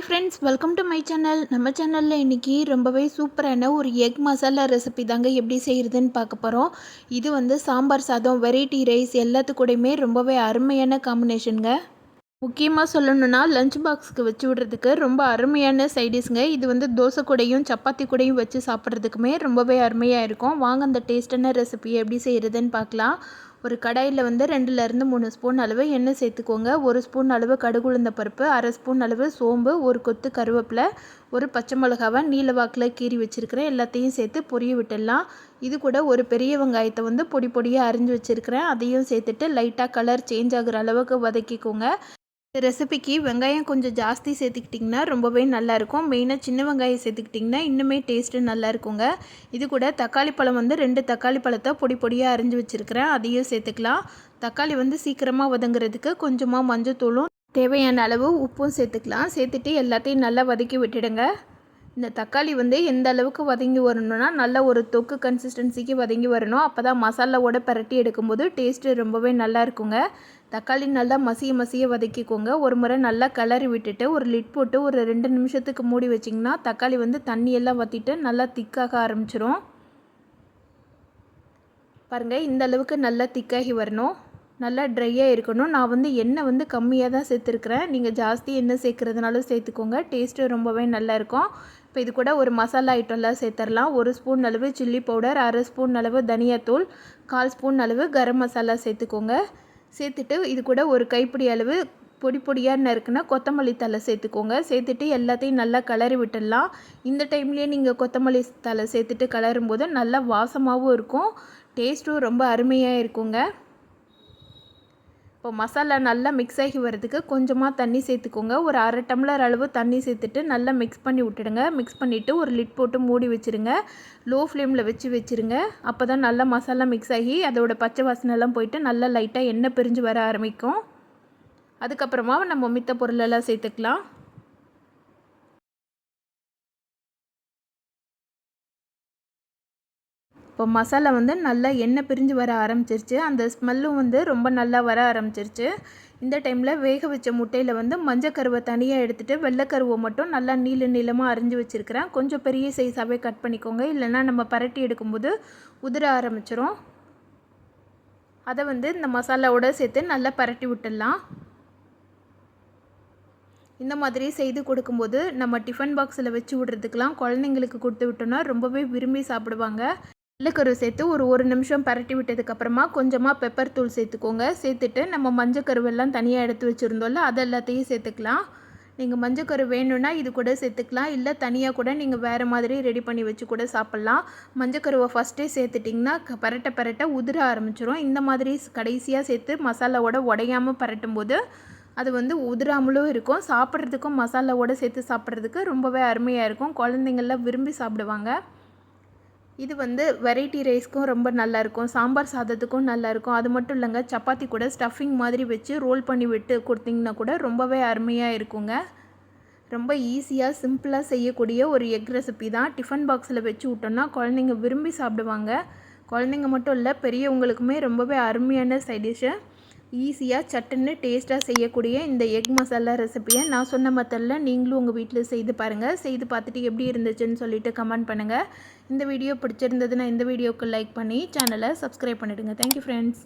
Welcome to my channel நம்ம சேனலில் இன்றைக்கி ரொம்பவே சூப்பரான ஒரு எக் மசாலா ரெசிபி தாங்க எப்படி செய்கிறதுன்னு பார்க்க போகிறோம் இது வந்து சாம்பார் சாதம் வெரைட்டி ரைஸ் எல்லாத்துக்கூடையுமே ரொம்பவே அருமையான காம்பினேஷனுங்க முக்கியமாக சொல்லணுன்னா லஞ்ச் பாக்ஸுக்கு வச்சு விடுறதுக்கு ரொம்ப அருமையான சைடிஷ்ங்க இது வந்து தோசை கூடையும் சப்பாத்தி கூடையும் வச்சு சாப்பிட்றதுக்குமே ரொம்பவே அருமையாக இருக்கும். வாங்க அந்த டேஸ்டான ரெசிபி எப்படி செய்கிறதுன்னு பார்க்கலாம். ஒரு கடாயில் வந்து ரெண்டுலேருந்து மூணு ஸ்பூன் அளவு எண்ணெய் சேர்த்துக்கோங்க. ஒரு ஸ்பூன் அளவு கடுகுளுந்த பருப்பு அரை ஸ்பூன் அளவு சோம்பு ஒரு கொத்து கருவேப்பிலை ஒரு பச்சை மிளகாவை நீல வாக்கில் கீறி வச்சுருக்கிறேன். எல்லாத்தையும் சேர்த்து பொரிய விட்டுடலாம். இது கூட ஒரு பெரிய வெங்காயத்தை வந்து பொடி பொடியாக அரிஞ்சு வச்சுருக்கிறேன். அதையும் சேர்த்துட்டு லைட்டாக கலர் சேஞ்ச் ஆகுற அளவுக்கு வதக்கிக்கோங்க. ரெசிபிக்கு வெங்காயம் கொஞ்சம் ஜாஸ்தி சேர்த்துக்கிட்டிங்கன்னா ரொம்பவே நல்லாயிருக்கும். மெயினாக சின்ன வெங்காயம் சேர்த்துக்கிட்டிங்கன்னா இன்னுமே டேஸ்ட்டு நல்லா இருக்குங்க இது கூட தக்காளி பழம் வந்து ரெண்டு தக்காளி பழத்தை பொடி பொடியாக அரிஞ்சு வச்சுருக்கிறேன். அதையும் சேர்த்துக்கலாம். தக்காளி வந்து சீக்கிரமாக வதங்குறதுக்கு கொஞ்சமாக மஞ்சத்தூளும் தேவையான அளவு உப்பும் சேர்த்துக்கலாம். சேர்த்துட்டு எல்லாத்தையும் நல்லா வதக்கி விட்டுடுங்க. இந்த தக்காளி வந்து எந்த அளவுக்கு வதங்கி வரணும்னா நல்ல ஒரு தொக்கு கன்சிஸ்டன்சிக்கு வதங்கி வரணும். அப்போ தான் மசாலாவோட பரட்டி எடுக்கும்போது டேஸ்ட்டு ரொம்பவே நல்லா இருக்குங்க தக்காளி நல்லா மசிய மசிய வதக்கிக்கோங்க. ஒரு முறை நல்லா கிளறி விட்டுட்டு ஒரு லிட் போட்டு ஒரு ரெண்டு நிமிஷத்துக்கு மூடி வச்சிங்கன்னா தக்காளி வந்து தண்ணியெல்லாம் வற்றிட்டு நல்லா திக்காக ஆரம்பிச்சிரும். பாருங்கள் இந்த அளவுக்கு நல்லா திக்காகி வரணும். நல்லா ட்ரையாக இருக்கணும். நான் வந்து எண்ணெய் வந்து கம்மியாக தான் சேர்த்துருக்குறேன். நீங்கள் ஜாஸ்தி எண்ணெய் சேர்க்குறதுனாலும் சேர்த்துக்கோங்க. டேஸ்ட்டு ரொம்பவே நல்லாயிருக்கும் இப்போ இது கூட ஒரு மசாலா ஐட்டம்லாம் சேர்த்துடலாம் ஒரு ஸ்பூன் அளவு சில்லி பவுடர் அரை ஸ்பூன் அளவு தனியாத்தூள் கால் ஸ்பூன் அளவு கரம் மசாலா சேர்த்துக்கோங்க. சேர்த்துட்டு இது கூட ஒரு கைப்பிடி அளவு பொடி பொடியாக நறுக்குன்னா கொத்தமல்லி தலை சேர்த்துக்கோங்க. சேர்த்துட்டு எல்லாத்தையும் நல்லா கிளறி விட்டுடலாம். இந்த டைம்லேயே நீங்கள் கொத்தமல்லி தலை சேர்த்துட்டு கிளறும் போது நல்லா வாசமாகவும் இருக்கும். டேஸ்ட்டும் ரொம்ப அருமையாக இருக்குங்க. இப்போ மசாலா நல்லா மிக்ஸ் ஆகி வரதுக்கு கொஞ்சமாக தண்ணி சேர்த்துக்கோங்க. ஒரு அரை டம்ளர் அளவு தண்ணி சேர்த்துட்டு நல்லா மிக்ஸ் பண்ணி விட்டுடுங்க. மிக்ஸ் பண்ணிவிட்டு ஒரு லிட் போட்டு மூடி வச்சுருங்க. லோ ஃப்ளேமில் வச்சு வச்சுருங்க. அப்போ தான் நல்லா மசாலா மிக்ஸ் ஆகி அதோட பச்சை வாசனைலாம் போயிட்டு நல்லா லைட்டாக எண்ணெய் பிரிஞ்சு வர ஆரம்பிக்கும். அதுக்கப்புறமா நம்ம மித்த பொருளெல்லாம் சேர்த்துக்கலாம். இப்போ மசாலா வந்து நல்லா எண்ணெய் பிரிஞ்சு வர ஆரம்பிச்சிருச்சு. அந்த ஸ்மெல்லும் வந்து ரொம்ப நல்லா வர ஆரம்பிச்சிருச்சு. இந்த டைமில் வேக வச்ச முட்டையில் வந்து மஞ்சள் கருவை தனியாக எடுத்துகிட்டு வெள்ளைக்கருவை மட்டும் நல்லா நீள நீளமாக அரிஞ்சு வச்சுருக்கிறேன். கொஞ்சம் பெரிய சைஸாகவே கட் பண்ணிக்கோங்க. இல்லைன்னா நம்ம பரட்டி எடுக்கும்போது உதிர ஆரம்பிச்சிரும். அதை வந்து இந்த மசாலாவோடு சேர்த்து நல்லா பரட்டி விட்டுடலாம். இந்த மாதிரி செய்து கொடுக்கும்போது நம்ம டிஃபன் பாக்ஸில் வச்சு விட்றதுக்கெலாம் குழந்தைங்களுக்கு கொடுத்து விட்டோம்னா ரொம்பவே விரும்பி சாப்பிடுவாங்க. வெள்ளைக்கரு சேர்த்து ஒரு ஒரு நிமிஷம் பரட்டி விட்டதுக்கப்புறமா கொஞ்சமாக பெப்பர் தூள் சேர்த்துக்கோங்க. சேர்த்துட்டு நம்ம மஞ்சக்கருவெல்லாம் தனியாக எடுத்து வச்சுருந்தோம்ல அது எல்லாத்தையும் சேர்த்துக்கலாம். நீங்கள் மஞ்சக்கரு வேணும்னா இது கூட சேர்த்துக்கலாம். இல்லை தனியாக கூட நீங்கள் வேறு மாதிரி ரெடி பண்ணி வச்சு கூட சாப்பிட்லாம். மஞ்சக்கருவை ஃபஸ்ட்டே சேர்த்துட்டிங்கன்னா பரட்ட பரட்ட உதிர ஆரம்பிச்சிரும். இந்த மாதிரி கடைசியாக சேர்த்து மசாலாவோட உடையாமல் பரட்டும் போது அது வந்து உதிராமலும் இருக்கும். சாப்பிட்றதுக்கும் மசாலாவோடு சேர்த்து சாப்பிட்றதுக்கு ரொம்பவே அருமையாக இருக்கும். குழந்தைங்கள்லாம் விரும்பி சாப்பிடுவாங்க. இது வந்து வெரைட்டி ரைஸ்க்கும் ரொம்ப நல்லாயிருக்கும். சாம்பார் சாதத்துக்கும் நல்லாயிருக்கும். அது மட்டும் இல்லைங்க சப்பாத்தி கூட ஸ்டஃபிங் மாதிரி வச்சு ரோல் பண்ணி விட்டு கொடுத்திங்கன்னா கூட ரொம்பவே அருமையாக இருக்குங்க. ரொம்ப ஈஸியாக சிம்பிளாக செய்யக்கூடிய ஒரு எக் ரெசிபி தான். டிஃபன் பாக்ஸில் வச்சு விட்டோம்னா குழந்தைங்க விரும்பி சாப்பிடுவாங்க. குழந்தைங்க மட்டும் இல்லை பெரியவங்களுக்குமே ரொம்பவே அருமையான சைடிஷ்ஷு ஈஸியாக சட்டுன்னு டேஸ்ட்டாக செய்யக்கூடிய இந்த எக் மசாலா ரெசிப்பியை நான் சொன்ன மெத்தடில் நீங்களும் உங்கள் வீட்டில் செய்து பாருங்கள் செய்து பார்த்துட்டு எப்படி இருந்துச்சுன்னு சொல்லிவிட்டு கமெண்ட் பண்ணுங்கள் இந்த வீடியோ பிடிச்சிருந்ததுன்னா இந்த வீடியோக்கு லைக் பண்ணி சேனலை சப்ஸ்கிரைப் பண்ணிவிடுங்க தேங்க்யூ ஃப்ரெண்ட்ஸ்